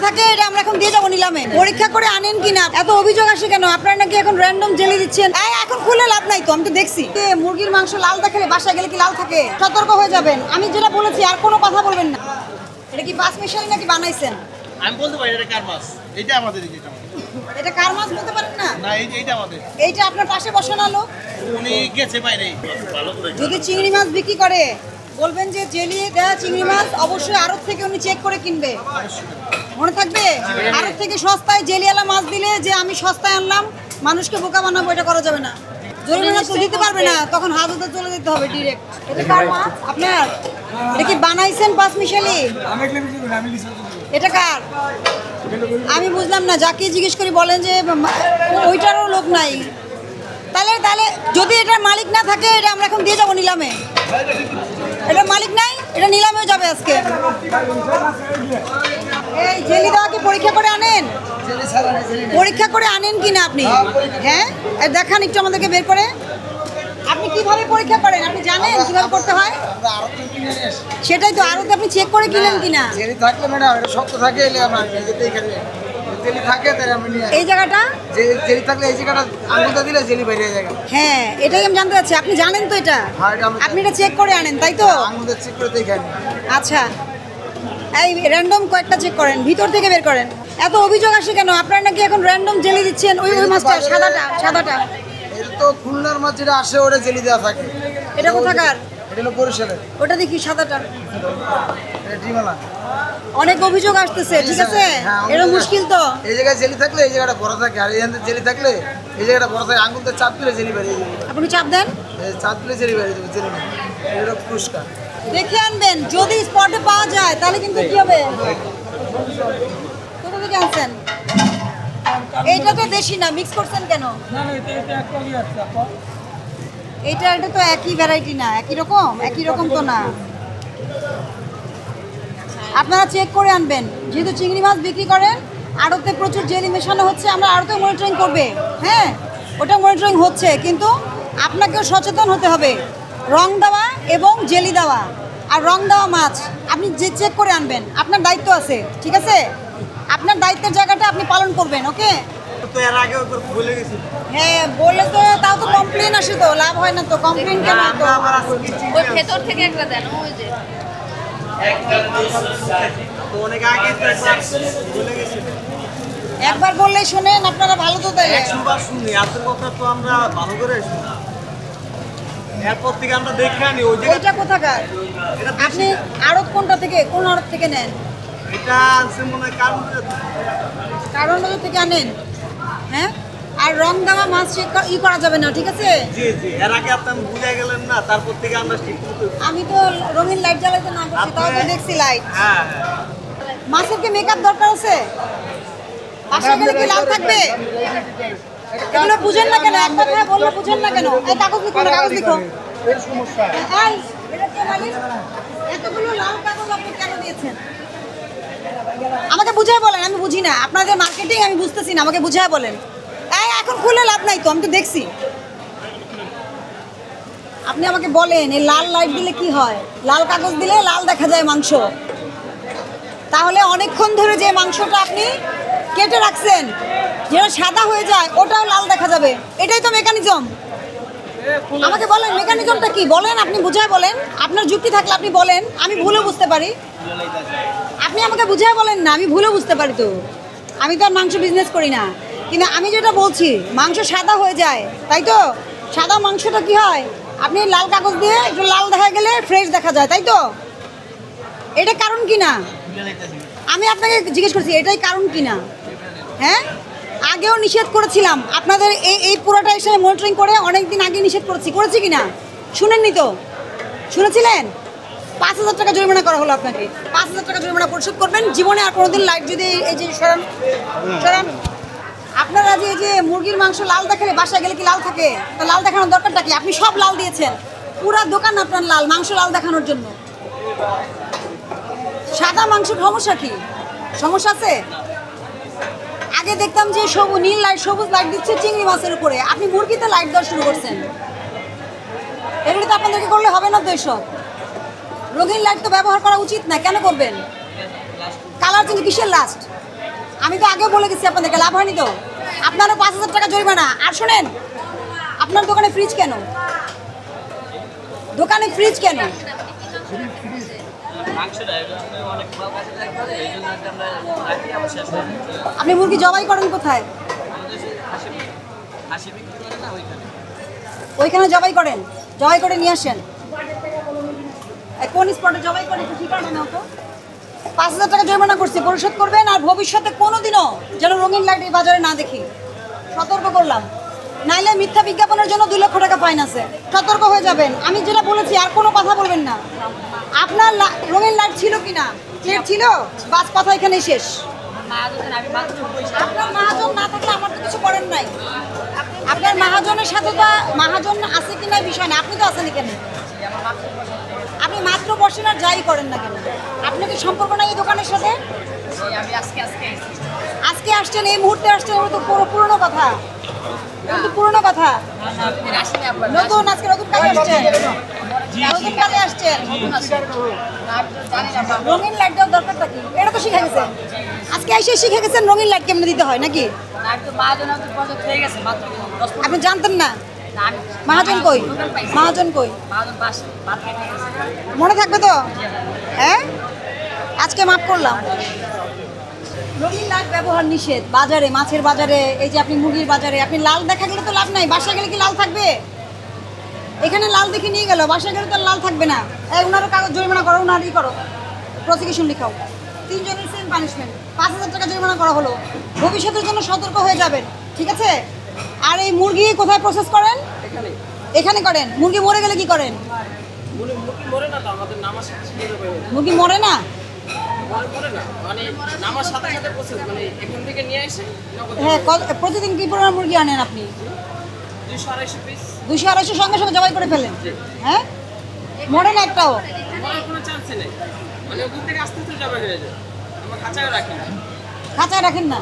থাকে এটা আমরা এখন দিয়ে যাব নিলামে। পরীক্ষা করে আনেন কিনা? এত অভিযোগ আসে কেন? আপনারা নাকি এখন র্যান্ডম জেলি দিচ্ছেন? এখন খুলে লাভ নাই তো আমি তো দেখছি। এ, মুরগির মাংস লাল দেখালে বাসায় গেলে কি লাল থাকে? সতর্ক হয়ে যাবেন। আমি যেটা বলেছি আর কোনো কথা বলবেন না। এটা কি বাস মিশালি নাকি বানাইছেন? আমি বলতে পারি এটা কার মাছ? এটা আমাদের এটা এটা কার মাছ বলতে পারেন না? না এই এইটা আমাদের। এইটা আপনার পাশে বসানো লোক উনি গেছে বাইরে। ভালো করে যদি চিংড়ি মাছ বিক্রি করে বলবেন যে জেলিয়ে দেওয়া চিংড়ি মাছ অবশ্যই আড়ত থেকে উনি চেক করে কিনবে। মনে থাকবে? আড়ত থেকে সস্তায় জেলিয়ালা মাছ দিলে যে আমি সস্তায় আনলাম, মানুষকে বোকা বানাবো, এটা করা যাবে না। জরিমানা তো দিতে পারবে না, তখন হাজতে চলে যেতে হবে ডিরেক্ট আপনার? এটা কি বানাইছেন পাঁচ মিশালি এটা কার? আমি বুঝলাম না, যাকে জিজ্ঞেস করি বলেন যে ওইটারও লোক নাই। তাহলে তাহলে যদি এটার মালিক না থাকে, এটা আমরা এখন দিয়ে যাব নিলামে। এটা নিলামেও যাবে আজকে। এই জেলি দেওয়া কি পরীক্ষা করে আনেন? পরীক্ষা করে আনেন কি না আপনি? হ্যাঁ? দেখান একটু আমাদেরকে বের করে। আপনি কীভাবে পরীক্ষা করেন? আপনি জানেন কীভাবে করতে হয়? সেটাই তো আরও আপনি চেক করে কিনেন কিনা? থাকলে ম্যাডাম এটা শক্ত থাকে এলে আমরা নিজেতে এখানে জেলি থাকে তাই আমি নিয়ে এই জায়গাটা? যে জেলি থাকলে এই জায়গাটা আঙুলটা দিলে জেলি বেরিয়ে যায় হ্যাঁ এটাই আমি জানতে চাচ্ছি। আপনি জানেন তো এটা? হ্যাঁ। আপনি এটা চেক করে আনেন তাই তো? আঙুলটা চেক করে দেখে আচ্ছা। এই র্যান্ডম কয়েকটা চেক করেন ভিতর থেকে বের করেন। এত অভিযোগ আসে কেন? আপনারা নাকি এখন র্যান্ডম জেলি দিচ্ছেন? ওই ওই মাছটা সাদাটা সাদাটা। এটা তো খুলনার মাছ যেটা আসে ওটা জেলি দেওয়া থাকে। এটা কোথাকার? এটা হলো বরিশালের। ওটা দেখি সাদাটা। অনেক অভিযোগ আসতেছে ঠিক আছে? হ্যাঁ, এটা মুশকিল তো। এই জায়গায় জেলি থাকলে এই জায়গাটা বড় থাকে। আর এখানে জেলি থাকলে এই জায়গাটা বড় থাকে। আঙুলটা চাপ দিলে জেলি বেরিয়ে যাবে। আপনি চাপ দেন। চাপ দিলে জেলি বেরিয়ে যাবে জেলি না। এটা পুরস্কার। দেখে আনবেন যদি স্পটে পাওয়া যায় তাহলে কিন্তু কি হবে? কোথা থেকে আনছেন? এইটা তো দেশি না মিক্স করছেন কেন? এইটা এটা তো একই ভ্যারাইটি না একই রকম? একই রকম তো না। আপনারা চেক করে আনবেন। যেহেতু চিংড়ি মাছ বিক্রি করেন আড়তে প্রচুর জেলি মেশানো হচ্ছে আমরা আড়তে মনিটরিং করবে। হ্যাঁ ওটা মনিটরিং হচ্ছে কিন্তু আপনাকেও সচেতন হতে হবে। রং দেওয়া এবং জেলি দেওয়া আর রং দেওয়া মাছ আপনি যে চেক করে আনবেন আপনার দায়িত্ব আছে ঠিক আছে? আপনার দায়িত্বের জায়গাটা আপনি পালন করবেন ওকে? হ্যাঁ বললে তো তাও তো কমপ্লেন আসে তো লাভ হয় না তো কমপ্লেন কেন ওই ভেতর থেকে একটা দেন ওই যে। একবার ভুলে গেছি একবার বললেই শোনেন আপনারা ভালো তো তাইলে একশোবার শুনি আপনার কথা তো আমরা ভালো করে শুনি। এরপর থেকে আমরা দেখে আনি ওই জায়গা ওইটা কোথাকার? এটা আপনি আড়ত কোনটা থেকে কোন আড়ত থেকে নেন? এটা আনছে মনে হয় কারণ কারণ থেকে আনেন হ্যাঁ? আর রং দেওয়া মাছ চেক ই করা যাবে না ঠিক আছে? জি জি। এর আগে আপনি বুঝে গেলেন না তারপর থেকে আমরা ঠিক আমি তো রঙিন লাইট জ্বালাইতে না করছি তাও তো দেখছি লাইট হ্যাঁ হ্যাঁ। মাছের কি মেকআপ দরকার আছে? বাসায় গেলে কি লাল থাকবে? এগুলো বুঝেন না কেন? এক কথা বললে বুঝেন না কেন? এই কাগজ লিখুন কাগজ লিখো এই, এটা কে মালিক? এতগুলো লাল কাগজ আপনি কেন দিয়েছেন? আমাকে বুঝায় বলেন আমি বুঝি না। আপনাদের মার্কেটিং আমি বুঝতেছি না আমাকে বুঝায় বলেন। এখন খুলে লাভ নাই তো, আমি তো দেখছি। আপনি আমাকে বলেন, এই লাল লাইট দিলে কি হয়? লাল কাগজ দিলে লাল দেখা যায় মাংস। তাহলে অনেকক্ষণ ধরে যে মাংসটা আপনি কেটে রাখছেন, যেটা সাদা হয়ে যায়, ওটাও লাল দেখা যাবে। এটাই তো মেকানিজম আমাকে বলেন মেকানিজমটা কি? বলেন, আপনি বুঝায় বলেন। আপনার যুক্তি থাকলে আপনি বলেন, আমি ভুলও বুঝতে পারি। আপনি আমাকে বুঝায় বলেন না, আমি ভুলও বুঝতে পারি তো। আমি তো আর মাংস বিজনেস করি না। কিন্তু আমি যেটা বলছি, মাংস সাদা হয়ে যায়, তাই তো? সাদা মাংসটা কি হয়? আপনি লাল কাগজ দিয়ে একটু লাল দেখা গেলে ফ্রেশ দেখা যায়, তাই তো? এটা কারণ কি না? আমি আপনাকে জিজ্ঞেস করছি, এটাই কারণ কি না? হ্যাঁ? আগেও নিষেধ করেছিলাম, আপনাদের এই এই পুরোটা এসে মনিটরিং করে অনেক দিন আগে নিষেধ করেছি করেছি কি না? শুনেননি তো? শুনেছিলেন? পাঁচ হাজার টাকা জরিমানা করা হলো আপনাকে। পাঁচ হাজার টাকা জরিমানা পরিশোধ করবেন, জীবনে আর কোনোদিন লাইট যদি এই- যে সরান সরান। আপনারা যে যে মুরগির মাংস লাল দেখালে বাসায় গেলে কি লাল থাকে? তো লাল দেখানোর দরকারটা কি? আপনি সব লাল দিয়েছেন। পুরা দোকান আপনার লাল, মাংস লাল দেখানোর জন্য। সাদা মাংসের সমস্যা কি? সমস্যা আছে? আগে দেখতাম যে সবুজ নীল লাইট সবুজ লাইট দিচ্ছে চিংড়ি মাছের উপরে। আপনি মুরগিতে লাইট দেওয়া শুরু করছেন। এগুলো তো আপনাদেরকে করলে হবে না তো এসব? রঙিন লাইট তো ব্যবহার করা উচিত না, কেন করবেন? কালার কিন্তু কিসের লাস্ট আমি তো আগে বলে গেছি আপনাদেরকে, লাভ হয়নি তো। আপনারও পাঁচ হাজার টাকা জরিমানা। আর শোনেন, আপনার দোকানে ফ্রিজ কেন? দোকানে ফ্রিজ কেন। আপনি মুরগি জবাই করেন কোথায়? ওইখানে জবাই করেন, জবাই করে নিয়ে আসেন। কোন স্পটে জবাই করেন ঠিকানা পাঁচ হাজার টাকা জরিমানা করছি, পরিশোধ করবেন আর ভবিষ্যতে কোনোদিনও যেন রঙিন লাইট এই বাজারে না দেখি। সতর্ক করলাম। নাইলে মিথ্যা বিজ্ঞাপনের জন্য দুই লক্ষ টাকা ফাইন আছে। সতর্ক হয়ে যাবেন। আমি যেটা বলেছি, আর কোনো কথা বলবেন না। আপনার রঙিন লাইট ছিল কি না প্লেট ছিল? বাস কথা এখানেই শেষ। আপনার মাহাজন না থাকলে আমার তো কিছু করেন নাই। আপনার মাহাজনের সাথে তো মাহাজন আছে কি না বিষয় না, আপনি তো আছেন এখানে। আপনি মাত্র বসেন আর যাই করেন না কেন? আপনি কি সম্পর্ক নাই এই দোকানের সাথে? আজকে আসছেন এই মুহূর্তে আসছেন ওটা তো পুরো পুরনো কথা। তো পুরনো কথা। নতুন আজকে নতুন কাজে আসছেন। নতুন কাজে আসছেন। রঙিন লাইট দেওয়ার দরকারটা কি? এটা তো শিখে গেছেন। আজকে এসে শিখে গেছেন রঙিন লাইট কেমনে দিতে হয় নাকি? আপনি জানতেন না। মহাজন কই? মহাজন কই? মনে থাকবে তো? হ্যাঁ? আজকে মাফ করলাম। রঙিন লাল ব্যবহার নিষেধ। বাজারে, মাছের বাজারে, এই যে আপনি মুরগির বাজারে, আপনি লাল দেখা গেলে তো লাভ নাই। বাসায় গেলে কি লাল থাকবে? এখানে লাল দেখে নিয়ে গেল। বাসায় গেলে তো লাল থাকবে না। এই ওনারও কাগজ জরিমানা করো ওনারই করো। প্রসিকিউশন লিখাও। তিনজনের সেম পানিশমেন্ট পাঁচ হাজার টাকা জরিমানা করা হলো। ভবিষ্যতের জন্য সতর্ক হয়ে যাবেন। ঠিক আছে? আর এই মুরগি কোথায় প্রসেস করেন? এখানে। করেন। মুরগি মরে গেলে কি করেন। মুরগি মরে না হ্যাঁ প্রতিদিন কি পরিমাণ মুরগি আনেন আপনি? দুশো আড়াইশো সঙ্গে সঙ্গে জবাই করে ফেলেন? হ্যাঁ? মরে না একটাও? মানে না। খাঁচায় রাখেন না?